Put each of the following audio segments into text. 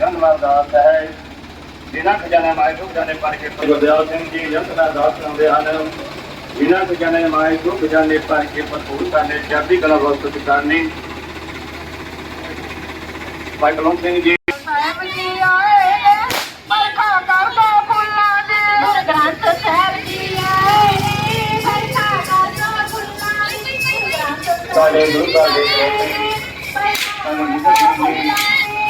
ਜਨਮ ਅਰਦਾਸ ਹੈ। ਬਿਨਾਂ ਖਜ਼ਾਨੇ ਮਾਇ ਦੁੱਖ ਜਾਣੇ ਪਰ ਕੇ ਗੁਰਦਿਆਲ ਸਿੰਘ ਜੀ ਜੰਤ ਦਾ ਅਰਦਾਸ ਕਰਾਉਂਦੇ ਹਨ। ਬਿਨਾਂ ਖਜ਼ਾਨੇ ਮਾਇ ਦੁੱਖ ਜਾਣੇ ਪਰ ਕੇ ਭਰਪੂਰ ਕਰਨੇ ਚੜ੍ਹਦੀ ਕਲਾ ਵਸਤ ਕਰਨੀ। ਭਾਈ ਕਲਮ ਸਿੰਘ ਜੀ। ਸਾਹਿਬ ਜੀ ਆਏ ਬਰਖਾ ਕਰਦਾ ਫੁੱਲਾਂ ਦੇ ਗ੍ਰੰਥ ਸਾਹਿਬ ਜੀ ਆਏ ਬਰਖਾ ਕਰਦਾ ਫੁੱਲਾਂ ਦੇ ਗ੍ਰੰਥ ਗੁਰੂ ਦੇ ਸਾਨੂੰ ਜਿੱਥੇ ਜੀ। ਦਾ ਅਰਦਾਸ ਕਰਦੇ ਹਨ ਬਿਨਾਂ ਖਜ਼ਾਨੇ ਪਰ ਕੇ ਭਰਪੂਰ ਚੜ੍ਹਦੀ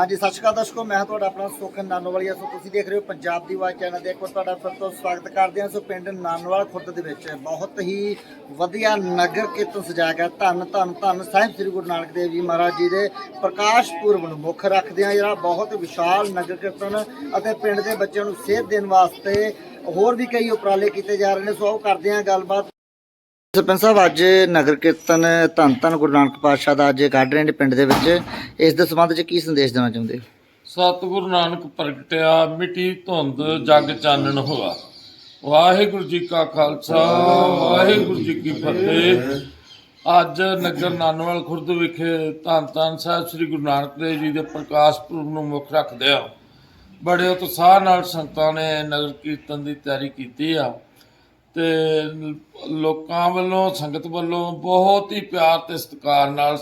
ਹਾਂਜੀ, ਸਤਿ ਸ਼੍ਰੀ ਅਕਾਲ ਦਰਸ਼ਕੋ, ਮੈਂ ਤੁਹਾਡਾ ਆਪਣਾ ਸੁਖਨ ਨਾਨੋਵਾਲੀਆ। ਸੋ ਤੁਸੀਂ ਦੇਖ ਰਹੇ ਹੋ ਪੰਜਾਬ ਦੀ ਆਵਾਜ਼ ਚੈਨਲ ਦੇ। ਇੱਕ ਵਾਰ ਤੁਹਾਡਾ ਫਿਰ ਤੋਂ ਸਵਾਗਤ ਕਰਦੇ ਹਾਂ। ਸੋ ਪਿੰਡ ਨਾਨੋਵਾਲ ਖੁਰਦ ਦੇ ਵਿੱਚ ਬਹੁਤ ਹੀ ਵਧੀਆ ਨਗਰ ਕੀਰਤਨ ਸਜਾਇਆ ਗਿਆ। ਧੰਨ ਧੰਨ ਧੰਨ ਸਾਹਿਬ ਸ੍ਰੀ ਗੁਰੂ ਨਾਨਕ ਦੇਵ ਜੀ ਮਹਾਰਾਜ ਜੀ ਦੇ ਪ੍ਰਕਾਸ਼ ਪੁਰਬ ਨੂੰ ਮੁੱਖ ਰੱਖਦੇ ਆ ਜਿਹੜਾ ਬਹੁਤ ਵਿਸ਼ਾਲ ਨਗਰ ਕੀਰਤਨ ਅਤੇ ਪਿੰਡ ਦੇ ਬੱਚਿਆਂ ਨੂੰ ਸੇਧ ਦੇਣ ਵਾਸਤੇ ਹੋਰ ਵੀ ਕਈ ਉਪਰਾਲੇ ਕੀਤੇ ਜਾ ਰਹੇ ਨੇ। ਸੋ ਆਓ ਕਰਦੇ ਹਾਂ ਗੱਲਬਾਤ। ਸਰਪੰਚ ਸਾਹਿਬ, ਅੱਜ ਨਗਰ ਕੀਰਤਨ ਧੰਨ ਧੰਨ ਗੁਰੂ ਨਾਨਕ ਪਾਤਸ਼ਾਹ ਦਾ ਅੱਜ ਕੱਢ ਰਹੇ ਨੇ ਪਿੰਡ ਦੇ ਵਿੱਚ। ਇਸ ਦੇ ਸੰਬੰਧ ਵਿੱਚ ਕੀ ਸੰਦੇਸ਼ ਦੇਣਾ ਚਾਹੁੰਦੇ? ਹੋ ਸਤਿਗੁਰੂ ਨਾਨਕ ਪ੍ਰਗਟਿਆ, ਮਿੱਟੀ ਧੁੰਦ ਜਗ ਚਾਨਣ ਹੋਆ। ਵਾਹਿਗੁਰੂ ਜੀ ਕਾ ਖਾਲਸਾ, ਵਾਹਿਗੁਰੂ ਜੀ ਕੀ ਫਤਿਹ। ਅੱਜ ਨਗਰ ਨਾਨਵਾਲ ਖੁਰਦ ਵਿਖੇ ਧੰਨ ਧੰਨ ਸਾਹਿਬ ਸ੍ਰੀ ਗੁਰੂ ਨਾਨਕ ਦੇਵ ਜੀ ਦੇ ਪ੍ਰਕਾਸ਼ ਪੁਰਬ ਨੂੰ ਮੁੱਖ ਰੱਖਦੇ ਆ। ਬੜੇ ਉਤਸ਼ਾਹ ਨਾਲ ਸੰਗਤਾਂ ਨੇ ਨਗਰ ਕੀਰਤਨ ਦੀ ਤਿਆਰੀ ਕੀਤੀ ਆ। ਤੇ ਲੋਕਾਂ ਵੱਲੋਂ, ਸੰਗਤ ਵੱਲੋਂ ਬਹੁਤ ਹੀ ਪਿਆਰ ਤੇ ਸਤਿਕਾਰ ਨਾਲ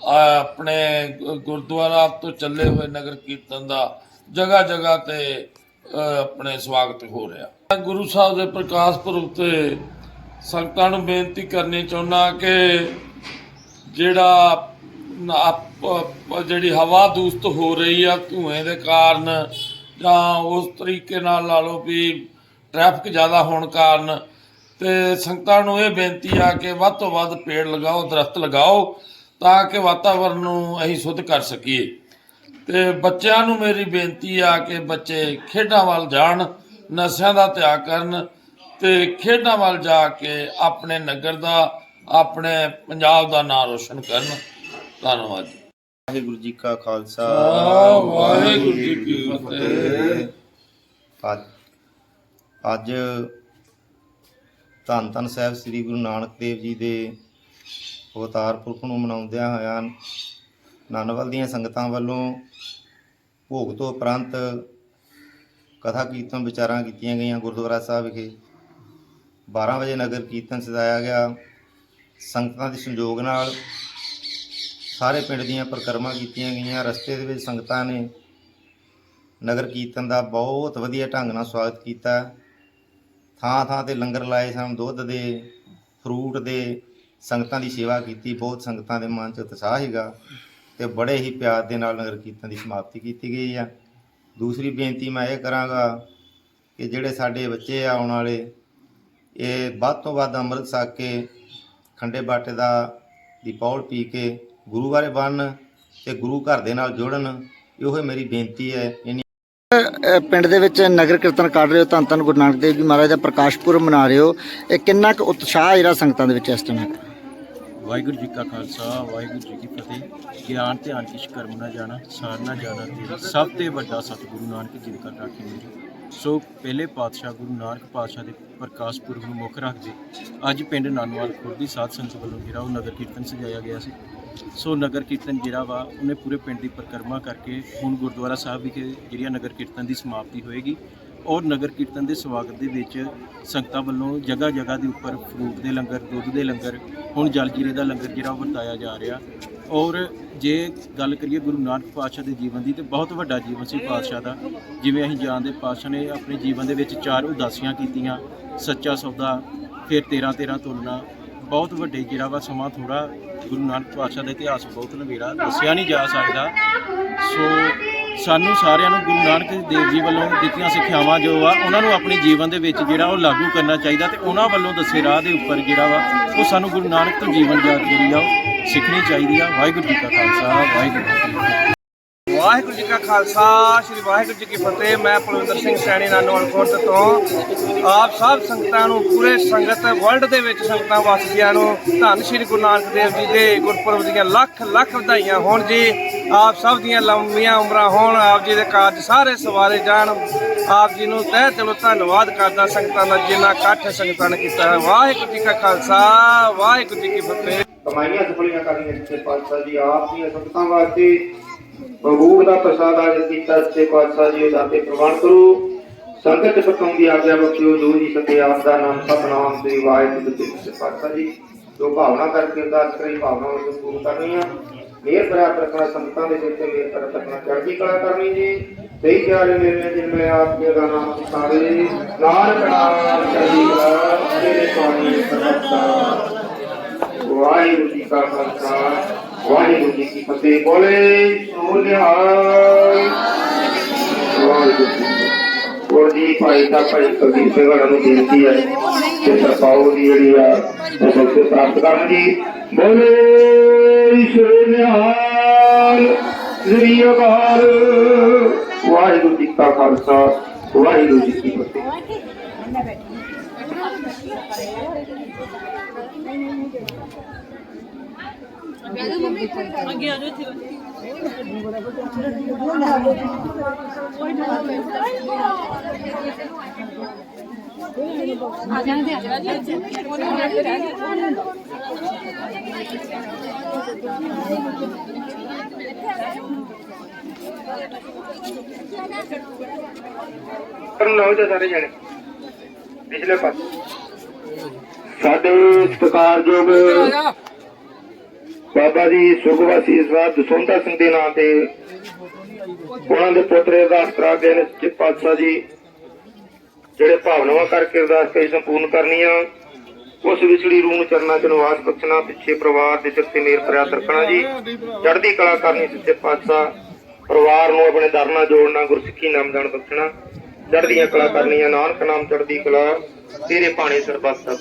ਆਪਣੇ ਗੁਰਦੁਆਰਾ ਤੋਂ ਚੱਲੇ ਹੋਏ ਨਗਰ ਕੀਰਤਨ ਦਾ ਜਗ੍ਹਾ ਜਗ੍ਹਾ ਤੇ ਆਪਣੇ ਸਵਾਗਤ ਹੋ ਰਿਹਾ। ਗੁਰੂ ਸਾਹਿਬ ਦੇ ਪ੍ਰਕਾਸ਼ ਪੁਰਬ ਤੇ ਸੰਗਤਾਂ ਨੂੰ ਬੇਨਤੀ ਕਰਨੀ ਚਾਹੁੰਦਾ ਕਿ ਜਿਹੜਾ ਜਿਹੜੀ ਹਵਾ ਦੂਸ਼ਿਤ ਹੋ ਰਹੀ ਆ ਧੂਏ ਦੇ ਕਾਰਨ ਜਾਂ ਉਸ ਤਰੀਕੇ ਨਾਲ ਲਾ ਲਓ ਵੀ ਟ੍ਰੈਫਿਕ ਜ਼ਿਆਦਾ ਹੋਣ ਕਾਰਨ ਤੇ ਸੰਗਤਾਂ ਨੂੰ ਇਹ ਬੇਨਤੀ ਆ ਕਿ ਵੱਧ ਤੋਂ ਵੱਧ ਪੇੜ ਲਗਾਓ ਦਰਖਤ ਲਗਾਓ ਤਾਂ ਕਿ ਵਾਤਾਵਰਨ ਨੂੰ ਅਸੀਂ ਸ਼ੁੱਧ ਕਰ ਸਕੀਏ। ਤੇ ਬੱਚਿਆਂ ਨੂੰ ਮੇਰੀ ਬੇਨਤੀ ਆ ਕਿ ਬੱਚੇ ਖੇਡਾਂ ਵੱਲ ਜਾਣ ਨਸ਼ਿਆਂ ਦਾ ਤਿਆਗ ਕਰਨ ਤੇ ਖੇਡਾਂ ਵੱਲ ਜਾ ਕੇ ਆਪਣੇ ਨਗਰ ਦਾ ਆਪਣੇ ਪੰਜਾਬ ਦਾ ਨਾਂ ਰੋਸ਼ਨ ਕਰਨ। ਧੰਨਵਾਦ ਵਾਹਿਗੁਰੂ ਜੀ ਕਾ ਖਾਲਸਾ। ਵਾਹਿਗੁਰੂ ਜੀ ਕੀ ਫਤਿਹ। ਅੱਜ ਧੰਨ ਧੰਨ ਸਾਹਿਬ ਸ੍ਰੀ ਗੁਰੂ ਨਾਨਕ ਦੇਵ ਜੀ ਦੇ ਅਵਤਾਰ ਪੁਰਖ ਨੂੰ ਮਨਾਉਂਦਿਆਂ ਹੋਇਆਂ ਨਾਨਵਲ ਦੀਆਂ ਸੰਗਤਾਂ ਵੱਲੋਂ ਭੋਗ ਤੋਂ ਉਪਰੰਤ ਕਥਾ ਕੀਰਤਨ ਵਿਚਾਰਾਂ ਕੀਤੀਆਂ ਗਈਆਂ ਗੁਰਦੁਆਰਾ ਸਾਹਿਬ ਵਿਖੇ। 12 ਵਜੇ ਨਗਰ ਕੀਰਤਨ ਸਜਾਇਆ ਗਿਆ। ਸੰਗਤਾਂ ਦੇ ਸੰਯੋਗ ਨਾਲ ਸਾਰੇ ਪਿੰਡ ਦੀਆਂ ਪਰਿਕਰਮਾ ਕੀਤੀਆਂ ਗਈਆਂ। ਰਸਤੇ ਦੇ ਵਿੱਚ ਸੰਗਤਾਂ ਨੇ ਨਗਰ ਕੀਰਤਨ ਦਾ ਬਹੁਤ ਵਧੀਆ ਢੰਗ ਨਾਲ ਸਵਾਗਤ ਕੀਤਾ। ਥਾਂ ਥਾਂ ਤੇ ਲੰਗਰ ਲਾਏ ਸਨ, ਦੁੱਧ ਦੇ ਫਰੂਟ ਦੇ, ਸੰਗਤਾਂ ਦੀ ਸੇਵਾ ਕੀਤੀ, ਬਹੁਤ ਸੰਗਤਾਂ ਦੇ ਮਨ 'ਚ ਉਤਸ਼ਾਹ ਹੈਗਾ ਤੇ ਬੜੇ ਹੀ ਪਿਆਰ ਦੇ ਨਾਲ ਨਗਰ ਕੀਰਤਨ ਦੀ ਸਮਾਪਤੀ ਕੀਤੀ ਗਈ ਆ। ਦੂਸਰੀ ਬੇਨਤੀ ਮੈਂ ਇਹ ਕਰਾਂਗਾ ਕਿ ਜਿਹੜੇ ਸਾਡੇ ਬੱਚੇ ਆ ਆਉਣ ਵਾਲੇ, ਇਹ ਵੱਧ ਤੋਂ ਵੱਧ ਅੰਮ੍ਰਿਤ ਛਕ ਕੇ, ਖੰਡੇ ਬਾਟੇ ਦਾ, ਦੀ ਪੌਲ ਪੀ ਕੇ ਗੁਰੂ ਬਾਰੇ ਬਣਨ ਤੇ ਗੁਰੂ ਘਰ ਦੇ ਨਾਲ ਜੁੜਨ, ਇਹੋ ਮੇਰੀ ਬੇਨਤੀ ਹੈ। ਇੰਨੀ ਅ, ਪਿੰਡ ਦੇ ਵਿੱਚ ਨਗਰ ਕੀਰਤਨ ਕੱਢ ਰਹੇ ਹੋ ਧੰਨ ਧੰਨ ਗੁਰੂ ਨਾਨਕ ਦੇਵ ਜੀ ਮਹਾਰਾਜ ਦਾ ਪ੍ਰਕਾਸ਼ ਪੁਰਬ ਮਨਾ ਰਹੇ ਹੋ। ਇਹ ਕਿੰਨਾ ਕੁ ਉਤਸ਼ਾਹ ਜਿਹੜਾ ਸੰਗਤਾਂ ਦੇ ਵਿੱਚ ਇਸ ਟਾਈਮ? ਹੈ ਵਾਹਿਗੁਰੂ ਜੀ ਕਾ ਖਾਲਸਾ ਵਾਹਿਗੁਰੂ ਜੀ ਕੀ ਫਤਿਹ। ਗਿਆਨ ਧਿਆਨ ਕਿਛ ਕਰਮ ਨਾ ਜਾਣਾ ਸਾਰ ਨਾ ਜਾਣਾ ਤੇਰੀ ਸਭ ਤੋਂ ਵੱਡਾ ਸਤਿਗੁਰੂ ਨਾਨਕ ਜੀ ਕਰ ਰਾਖੀ ਮੇਰੀ। ਸੋ ਪਹਿਲੇ ਪਾਤਸ਼ਾਹ ਗੁਰੂ ਨਾਨਕ ਪਾਤਸ਼ਾਹ ਦੇ ਪ੍ਰਕਾਸ਼ ਪੁਰਬ ਨੂੰ ਮੁੱਖ ਰੱਖਦੇ ਅੱਜ ਪਿੰਡ ਨਾਨੋਵਾਲ ਖੁਰਦੀ ਸਾਧ ਸੰਗਤ ਵੱਲੋਂ ਜਿਹੜਾ ਉਹ ਨਗਰ ਕੀਰਤਨ ਸਜਾਇਆ ਗਿਆ ਸੀ। ਸੋ ਨਗਰ ਕੀਰਤਨ ਜਿਹੜਾ ਵਾ, ਉਹਨੇ ਪੂਰੇ ਪਿੰਡ ਦੀ ਪਰਿਕਰਮਾ ਕਰਕੇ ਹੁਣ ਗੁਰਦੁਆਰਾ ਸਾਹਿਬ ਵਿਖੇ ਜਿਹੜੀ ਆ ਨਗਰ ਕੀਰਤਨ ਦੀ ਸਮਾਪਤੀ ਹੋਏਗੀ। ਔਰ ਨਗਰ ਕੀਰਤਨ ਦੇ ਸਵਾਗਤ ਦੇ ਵਿੱਚ ਸੰਗਤਾਂ ਵੱਲੋਂ ਜਗ੍ਹਾ ਜਗ੍ਹਾ ਦੇ ਉੱਪਰ ਫਰੂਟ ਦੇ ਲੰਗਰ, ਦੁੱਧ ਦੇ ਲੰਗਰ, ਹੁਣ ਜਲ ਜੀਰੇ ਦਾ ਲੰਗਰ ਜਿਹੜਾ ਉਹ ਵਰਤਾਇਆ ਜਾ ਰਿਹਾ। ਔਰ ਜੇ ਗੱਲ ਕਰੀਏ ਗੁਰੂ ਨਾਨਕ ਪਾਤਸ਼ਾਹ ਦੇ ਜੀਵਨ ਦੀ, ਤੇ ਬਹੁਤ ਵੱਡਾ ਜੀਵਨ ਸੀ ਪਾਤਸ਼ਾਹ ਦਾ। ਜਿਵੇਂ ਅਸੀਂ ਜਾਣਦੇ, ਪਾਤਸ਼ਾਹ ਨੇ ਆਪਣੇ ਜੀਵਨ ਦੇ ਵਿੱਚ ਚਾਰ ਉਦਾਸੀਆਂ ਕੀਤੀਆਂ। ਸੱਚਾ ਸੌਦਾ, ਫਿਰ 13 13 ਤੁਲਨਾ ਬਹੁਤ ਵੱਡੇ ਜਿਹੜਾ ਵਾ, ਸਮਾਂ ਥੋੜਾ ਗੁਰੂ ਨਾਨਕ ਪਾਤਸ਼ਾਹ ਦਾ ਇਤਿਹਾਸ ਬਹੁਤ ਨਵੇੜਾ ਦੱਸਿਆ ਨਹੀਂ ਜਾ ਸਕਦਾ। ਸੋ ਸਾਨੂੰ ਸਾਰਿਆਂ ਨੂੰ ਗੁਰੂ ਨਾਨਕ ਦੇਵ ਜੀ ਵੱਲੋਂ ਦਿੱਤੀਆਂ ਸਿੱਖਿਆਵਾਂ ਜੋ ਆ, ਉਹਨਾਂ ਨੂੰ ਆਪਣੇ ਜੀਵਨ ਦੇ ਵਿੱਚ ਜਿਹੜਾ ਉਹ ਲਾਗੂ ਕਰਨਾ ਚਾਹੀਦਾ ਤੇ ਉਹਨਾਂ ਵੱਲੋਂ ਦੱਸੇ ਰਾਹ ਦੇ ਉੱਪਰ ਜਿਹੜਾ ਵਾ, ਉਹ ਸਾਨੂੰ ਗੁਰੂ ਨਾਨਕ ਤੋਂ ਜੀਵਨ ਜਾਤ ਜਿਹੜੀ ਆ, ਉਹ ਸਿੱਖਣੀ ਚਾਹੀਦੀ ਆ। ਵਾਹਿਗੁਰੂ ਜੀ ਕਾ ਖਾਲਸਾ, ਵਾਹਿਗੁਰੂ ਜੀ ਕੀ ਫਤਿਹ। ਵਾਹਿਗੁਰੂ ਜੀ ਕਾ ਖਾਲਸਾ, ਸ੍ਰੀ ਵਾਹਿਗੁਰੂ ਜੀ ਕੀ ਫਤਿਹ। ਮੈਂ ਪਲਵਿੰਦਰ ਸਿੰਘ ਸੈਣੀ ਨਾਨੋਵਾਲ ਖੁਰਦ ਤੋਂ। ਆਪ ਸਭ ਸੰਗਤਾਂ ਨੂੰ ਪੂਰੇ ਸੰਗਤ ਵਰਲਡ ਦੇ ਵਿੱਚ ਸੰਗਤਾਂ ਵਾਸੀਆਂ ਨੂੰ ਧੰਨ ਸ੍ਰੀ ਗੁਰੂ ਨਾਨਕ ਦੇਵ ਜੀ ਦੇ ਗੁਰਪੁਰਬ ਦੀਆਂ ਲੱਖ ਲੱਖ ਵਧਾਈਆਂ ਹੋਣ ਜੀ। ਆਪ ਸਭ ਦੀਆਂ ਲੰਮੀਆਂ ਉਮਰਾਂ ਹੋਣ, ਆਪ ਜੀ ਦੇ ਕਾਰਜ ਸਾਰੇ ਸਵਾਰੇ ਜਾਣ। ਆਪ ਜੀ ਨੂੰ ਤਹਿ ਦਿਲੋਂ ਧੰਨਵਾਦ ਕਰਦਾ ਸੰਗਤਾਂ ਦਾ ਜਿੰਨਾ ਇਕੱਠ ਸੰਗਤਾਂ ਨੇ ਕੀਤਾ ਹੈ। ਵਾਹਿਗੁਰੂ ਜੀ ਕਾ ਖਾਲਸਾ, ਵਾਹਿਗੁਰੂ ਜੀ ਕੀ ਫਤਿਹ। ਕਮਾਈਆਂ ਸਫਲੀਆਂ ਕਰਨੀਆਂ ਜਿੱਥੇ ਪਾਤਸ਼ਾਹ ਜੀ, ਆਪ ਦੀਆਂ ਸੰਗਤਾਂ ਵਾਸਤੇ ਪ੍ਰਭੂ ਦਾ ਪ੍ਰਸਾਦ ਆਜਿਤ ਕੀਤਾ, ਸੱਚੇ ਪਾਤਸ਼ਾਹ ਜੀ ਦਾ ਤੇ ਪ੍ਰਵਾਨ ਕਰੋ। ਸੰਗਤ ਪਤਾਉਂ ਦੀ ਆਗਿਆ ਬਖਸ਼ਿਓ ਜੋ ਜੀ ਸਕੇ ਆਪ ਦਾ ਨਾਮ ਸਤਨਾਮ ਸ੍ਰੀ ਵਾਹਿਗੁਰੂ ਜੀ ਸੱਚੇ ਪਾਤਸ਼ਾਹ ਜੀ। ਜੋ ਭਾਵਨਾ ਕਰਕੇ ਅਰਦਾਸ ਕਰੀ, ਭਾਵਨਾ ਨੂੰ ਪੂर्ण ਕਰਨੀ ਆ। ਮੇਰ ਪ੍ਰਾਪਤ ਰੱਖਣਾ ਸੰਗਤਾਂ ਦੇ ਸਿਰ ਤੇ ਮੇਰ ਪ੍ਰਾਪਤ ਰੱਖਣਾ ਚੜ੍ਹਦੀ ਕਲਾ ਕਰਨੀ ਜੀ। ਸਹੀ ਪਿਆਰੇ ਮੇਰੇ ਜਿਨ ਮੈਂ ਆਪ ਜੀ ਦਾ ਨਾਮ ਸਿਖਾਵੇ ਨਾਨਕ ਨਾਮ ਚੜ੍ਹਦੀ ਕਲਾ ਤੇਰੇ ਪਾਣੀ ਸਰਬਤਾ ਵਾਹਿਗੁਰੂ ਜੀ ਕਾ ਖਾਲਸਾ, ਵਾਹਿਗੁਰੂ ਜੀ ਕੀ ਫਤਿਹ। ਬੋਲੇ। ਸੋਨਿਹਾਲ ਵਾਹਿਗੁਰੂ ਜੀ ਹੋਰ ਜੀ ਭਾਈ ਸਾਹਿਬ ਭਾਈ ਕੁਲਦੀਪ ਸਿੰਘ ਹੋਰਾਂ ਨੂੰ ਬੇਨਤੀ ਹੈ ਕਿ ਸਰਪਾਉ ਦੀ ਜਿਹੜੀ ਆ ਉਹ ਬਖਸ਼ੇ ਪ੍ਰਾਪਤ ਕਰਨ ਜੀ ਬੋਲੇ ਸੋਨਿਹਾਲ ਸ੍ਰੀ ਅਕਾਲ ਵਾਹਿਗੁਰੂ ਜੀ ਕਾ ਖਾਲਸਾ, ਵਾਹਿਗੁਰੂ ਜੀ ਕੀ ਫਤਿਹ। ਕਰਨ ਲਓ ਜੀ ਸਾਰੇ ਜਣੇ। ਪਿਛਲੇ ਪਾਸੇ। ਸਾਡੇ ਸਤਿਕਾਰਯੋਗ ਬਾਬਾ ਜੀ, ਸੁਖਵਾਸੀ ਸਾਹਿਬ ਦਸੌਂਦਾ ਸਿੰਘ ਦੇ ਨਾਂ ਤੇ ਉਹਨਾਂ ਦੇ ਪੁੱਤਰ ਅਰਦਾਸ ਕਰਾ ਗਏ ਨੇ ਸੱਚੇ ਪਾਤਸ਼ਾਹ ਜੀ, ਜਿਹੜੇ ਭਾਵਨਾਵਾਂ ਕਰਕੇ ਅਰਦਾਸ ਕਰੀ ਸੰਪੂਰਨ ਕਰਨੀਆਂ, ਉਸ ਵਿਛੜੀ ਰੂਹ ਨੂੰ ਚਰਨਾਂ ਚ ਨਿਵਾਸ ਬਖਸ਼ਣਾ, ਪਿੱਛੇ ਪਰਿਵਾਰ ਦੇ ਸਿਰ ਤੇ ਮੇਰ ਪ੍ਰਿਆਤ ਰੱਖਣਾ ਜੀ। ਚੜ੍ਹਦੀ ਕਲਾ ਕਰਨੀ ਸੱਚੇ ਪਾਤਸ਼ਾਹ ਪਰਿਵਾਰ ਨੂੰ ਆਪਣੇ ਦਰ ਨਾਲ ਜੋੜਨਾ, ਗੁਰਸਿੱਖੀ ਨਾਮਦਾਨ ਬਖਸ਼ਣਾ। ਚੜ੍ਹਦੀਆਂ ਕਲਾ ਕਰਨੀਆਂ, ਨਾਨਕ ਨਾਮ ਚੜ੍ਹਦੀ ਕਲਾ, ਤੇਰੇ ਪਾਣੀ ਸਰਬੱਤ ਦਾ